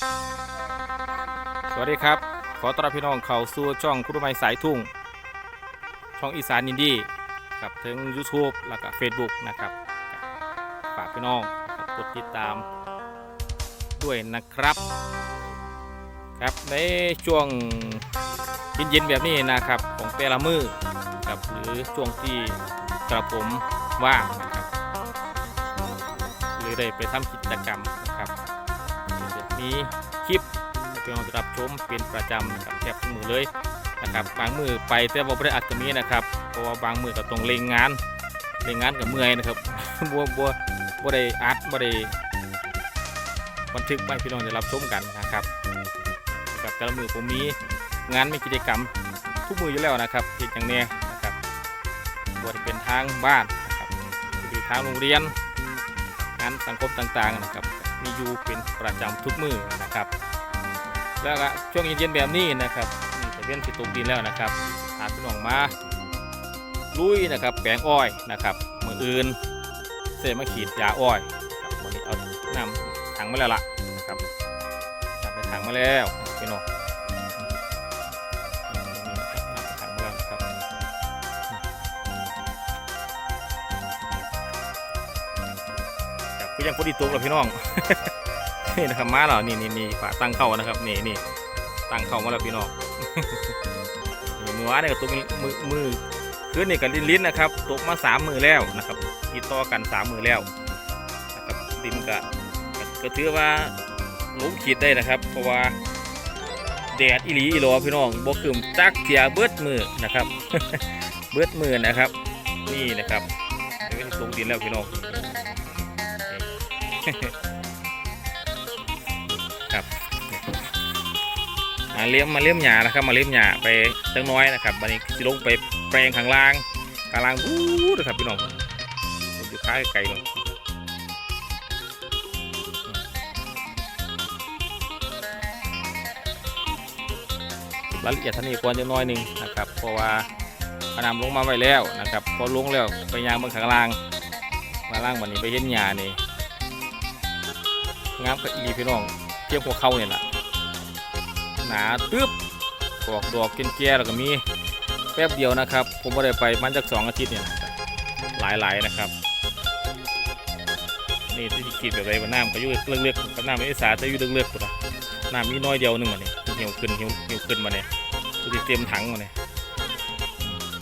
สวัสดีครับ ขอต้อนรับพี่น้องเข้าสู่ช่องคุณไมสายทุ่ง ช่องอีสานอินดีกับถึง YouTube แล้วก็ Facebook นะครับฝากพี่น้องกดติดตามด้วยนะครับ ครับในช่วงเย็นๆแบบนี้นะครับของแต่ละมือครับหรือช่วงที่กระผมว่างนะครับหรือได้ไปทำกิจกรรม มีคลิปให้พี่น้องได้รับชมเป็นประจำนะครับแทบทุกมือเลยนะครับบางมือไปแต่ว่าไม่ได้อัดก็มีนะครับเพราะว่าบางมือก็ต้องเล็งงานเล็งงานกับเมื่อยนะครับบัวบัวบัได้อัดบัได้บันทึกไปพี่น้องได้รับชมกันนะครับกับแต่ละมือผมมีงานมีกิจกรรมทุกมืออยู่แล้วนะครับเพียงอย่างเนี้ยนะครับบัวจะเป็นทางบ้านนะครับหรือทางโรงเรียนงานสังคมต่างๆนะครับ มีอยู่เป็นประจำทุกมือนะครับ แล้วก็ช่วงเย็นๆแบบนี้นะครับนี่จะเป็นสิตกดินแล้วนะครับหาพี่น้องมาลุยนะครับแปลงอ้อยนะครับมืออื่นเสมาขีดยาอ้อยครับวันนี้เอานำถังมาแล้วล่ะนะครับน้ำไปถังมาแล้วพี่น้อง ก็ยังพอดีตกแล้วพี่น้อง นี่นะครับมาแล้วนี่นี่นี่ฝาตั้งเข้านะครับนี่นี่ตั้งเข้ามาแล้วพี่น้องมือวานนี่ก็ตกมือมือคืนนี่กันลิ้นลิ้นนะครับตกมาสามมือแล้วนะครับติดต่อกันสามมือแล้วนะครับดินก็ก็ถือว่าลงขีดได้นะครับ เพราะว่าแดดอีหลีอีหลอพี่น้องบ่คืมจักเทียเบิดมือนะครับ เบิดมือนะครับ นี่นะครับเดี๋ยวลงดินแล้วพี่น้อง ครับมาเลี้ยมมาเลี้ยมหญ้านะครับ มาเลี้ยมหญ้าไปจังน้อยนะครับวันนี้สิลงไปแปลงข้างล่างข้างล่างบู๊ดนะครับพี่น้องอยู่ค้าไกลเลยรายละเอียดท่านี้ควรจะน้อยหนึ่งนะครับ เพราะว่าพนำลงมาไว้แล้วนะครับพอลงแล้วไปยางบนข้างล่างขางล่างวันนี้ไปเห็นหญ้านี่ งามกับอีพี่น้องเทียบหัวเข่าเนี่ยแหละหนาตึ๊บออกดอกเกินแก่แล้วก็มีแป๊บเดียวนะครับ ผมไม่ได้ไปมันจากสองอาทิตย์เนี่ยหลายๆนะครับ นี่ที่ขีดแบบไรว่าน้ำก็ยู่เลือกๆกับน้ำไม่สาจะยู่เลือกๆตัวนะน้ำมีน้อยเดียวหนึงมาเนี่ยเหี่ยวขึ้นเหี่ยวเหี่ยวขึ้นมาเนี่ยตัวที่เตรียมถังมาเนี่ย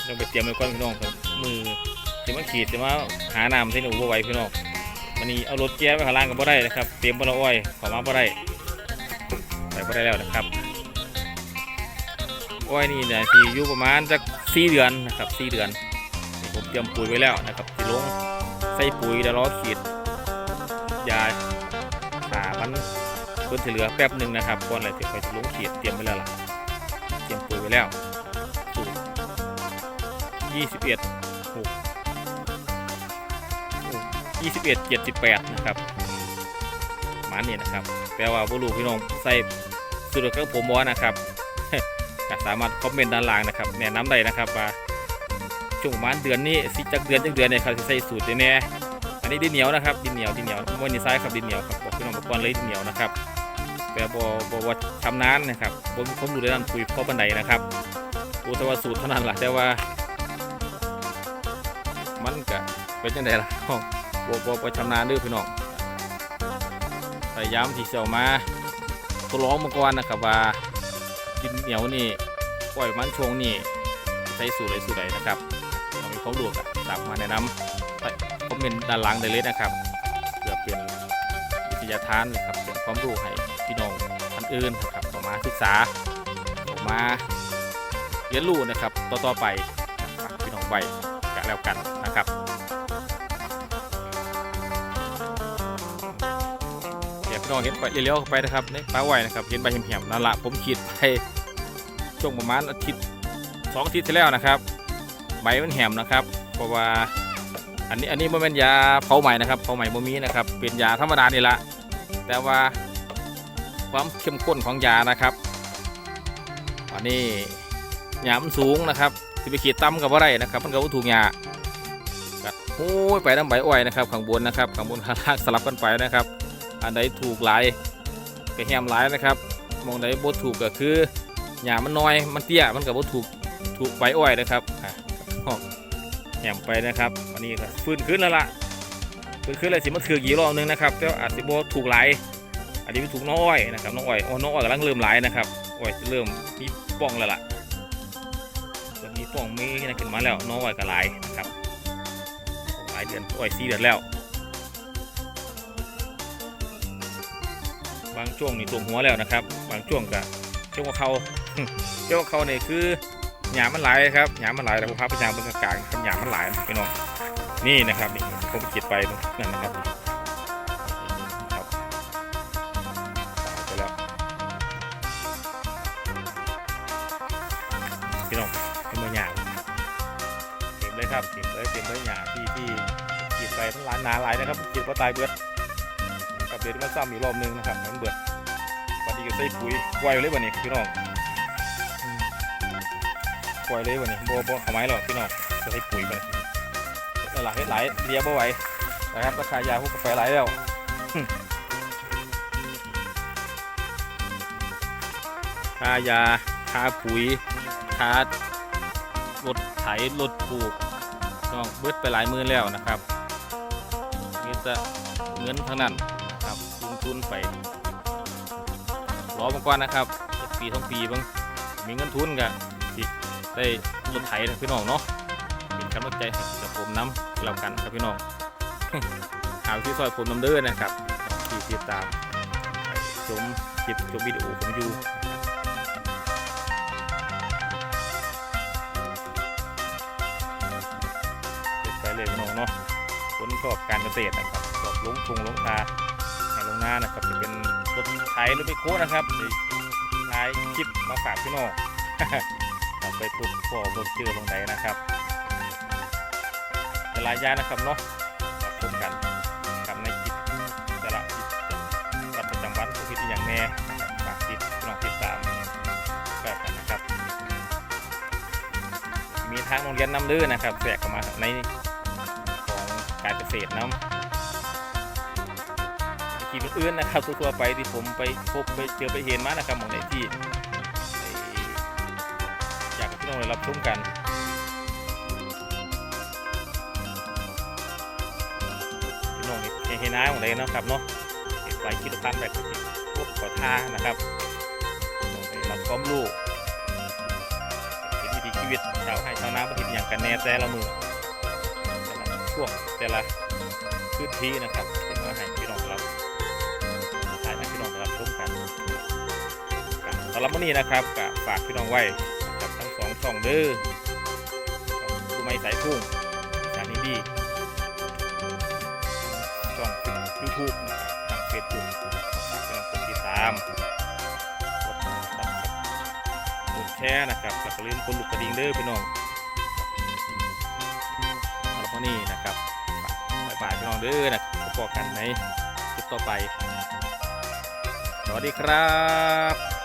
ต้องไปเตรียมไว้ก่อนพี่น้องครับมือจะมาขีดจะมาหาน้ำที่หนูบ่ไหวพี่น้อง มันนี้เอารถเกีไปข้างล่างกับบ่ได้นะครับ เตรียมบละอ้อยขอมาบ่ได้ไปบ่ได้แล้วนะครับ อ้อยนี่เนี่ยทีอยู่ประมาณจากสี่เดือนนะครับสี่เดือนผมเตรียมปุ๋ยไว้แล้วนะครับที่ลงใส่ปุ๋ยแล้วล้อขีดยาหามันเพื่อที่เหลือแป๊บหนึ่งนะครับก่อนอะไรที่คอยจะลงขีดเตรียมไว้แล้วเตรียมปุ๋ยไว้แล้วสูตรยี่สิบเอ็ด 21 78นะครับมานี่ยนะครับแปลว่าบุลู่พี่น้องใส่สุดก็ผมบอนะครับสามารถคอมเมนต์ด้านล่างนะครับแนะนำได้นะครับว่าช่วงประมาณเดือนนี้สิจักเดือนจังเดือนเนี่ยครับใส่สูตรแน่อันนี้ดินเหนียวนะครับดินเหนียวดินเหนียวมวนิซ้ายครับดินเหนียวครับบอกพี่น้องบอกก่อนเลยดินเหนียวนะครับแต่บอบอว่าชำนาญนะครับผมผมดูได้นั่นคุยข้อบันไดนะครับอุตวสูตรเท่านั้นแหละแต่ว่า มันกะเป็นยังไงล่ะ บอบอบอชำนาญเด้วยพี่น้องพยายามที่จะเอามาทดลองมาก่อนนะครับว่าดินเหนียวนี่ปล่อยมันช่วงนี่ใช้สูตรอะไรสูตรใดนะครับเรามีความรู้กันตามมาแนะนำใต้คอมเมนต์ด้านล่างได้เลยนะครับเพื่อเป็นวิทยาทานนะครับเป็นความรู้ให้พี่น้องท่านอื่นนะครับต่อมาศึกษาต่อมาเรียนรู้นะครับต่อๆไปพี่น้องไว้กันแล้วกันนะครับ น้องเห็นไปเลี้ยวๆเข้าไปนะครับในป้าไว้นะครับเห็นใบเหี่ยมๆนั่นละผมขีดไปช่วงประมาณอาทิตย์สองอาทิตย์ที่แล้วนะครับใบมันแหมนะครับ เพราะว่าอันนี้อันนี้มันเป็นยาเผาใหม่นะครับเผาใหม่บ่มีนะครับ เป็นยาธรรมดานี่ละแต่ว่าความเข้มข้นของยานะครับอันนี้ยามันสูงนะครับสิไปขีดต่ำกับว่าไรนะครับ มันก็บ่ถูกยาโอ้ยไปน้ำใบอ้อยนะครับข้างบนนะครับข้างบนข้างล่างสลับกันไปนะครับ อันใดถูกหลายก็แฮมหลายนะครับมองใดบ่ถูกก็คือหญ้ามันน้อยมันเตี้ยมันก็บ่ถูกถูกใบอ้อยนะครับอะออกแฮมไปนะครับวันนี้ก็ฟื้นขึ้นแล้วล่ะฟื้นขึ้นเลยสิมาถือกี่รอบนึงนะครับแต่ว่าอาจสิบ่ถูกหลายอันนี้มันถูกน้องอ้อยนะครับน้องอ้อยอ๋อน้องอ้อยกำลังเริ่มหลายนะครับอ้อยจะเริ่มมีป่องแล้วล่ะเริ่มมีป่องมีนะขึ้นมาแล้วน้องอ้อยก็หลายนะครับหลายเดือนอ้อยสี่เดือนแล้ว บางช่วงนี่ตัวหัวแล้วนะครับ บางช่วงก็ช่วงว่าเขาช่วงว่าเขาเนี่ยคือหยามมันหลายครับหยามมันหลายแต่ผมพาไปยามบนกลางครับหยามมันหลายพี่น้องนี่นะครับนี่ผมไปเก็บไปนั่นนะครับไปแล้วพี่น้องเป็นมือหยาเก็บเลยครับเก็บเลยเก็บเลยหยาที่ที่เก็บไปมันหลายหนาหลายนะครับเก็บว่าตายเบิดับเดี๋ยวมาซ้ำอีกรอบนึงนะครับให้มันเบิดวันนี้ก็ใส่ปุ๋ยปล่อยเลยวันนี้พี่น้องอืมปล่อยเลยวันนี้บัวบัวเขาไม้หรอกพี่น้องจะใส่ปุ๋ยไปหลายหลายเลียบ่ไหวนะครับราคายาพวกกาแฟหลายแล้วค่ายาค่าปุ๋ยค่ารถไถรถปลูกน้องเบิดไปหลายมื่นแล้วนะครับนี่จะเงินทั้งนั้น ทุนไปรอมาก่อนนะครับปีสองปีบ้างมีเงินทุนกันสิได้รถไถนะพี่น้องเนาะเป็นกำลังใจกับผมน้ำเรากันครับพี่น้องหาที่ซอยผมน้ำเด้อนะครับที่ติดตามชมคลิปชมวิดีโอผมอยู่เป็นไปเลยพี่น้องเนาะคนชอบการเกษตรนะครับชอบลงทุงลงทา ครับจะเป็นรถไถรถไมโครนะครับท้ายคลิปมาฝากพี่น้องครับไปปุ๊บพอรถเจอลงใดนะครับแต่หลายอยางนะครับเนาะรับชมกันกับในคลิปแต่ละคลิปประจำวันทุกทีอย่างแน่ฝากติดพี่น้องติดตามแบบนนะครับ มีทางโรงเรียนน้ำลื้อนะครับแทรกเข้ามาในของการเกษตรน้ำ ขี่รถอื่นนะครับทั่วไปที่ผมไปพบไปเจอไปเห็นมานะครับหมองไหนที่อยากให้พี่น้องได้รับชมกันพี่น้องนี่เห็นน้าของไหนนะครับเนาะเก็บไปคิดพันแบบพวกขอทานะครับพี่น้องได้รับความรู้เป็นวิถีชีวิตชาวให้ชาวนาประเทศอย่างกันแน่แต่ละมือแต่ละช่วงแต่ละพื้นที่นะครับำหรับวันนี้นะครับก็ฝากพี่น้องไว้กับทั้งสองช่องเด้อดูไม่สายทุ่งจานนี้ดีช่องยูทูบนะครับทางเฟซบุ๊กฝากพี่น้องกดติดตามกดกดแชร์นะครับแล้วก็ลืมกดลูกกระดิ่งเด้อพี่น้องสำหรับวันนี้นะครับฝากบ๊ายบายพี่น้องเด้อนะพบกันในคลิปต่อไปสวัสดีครับ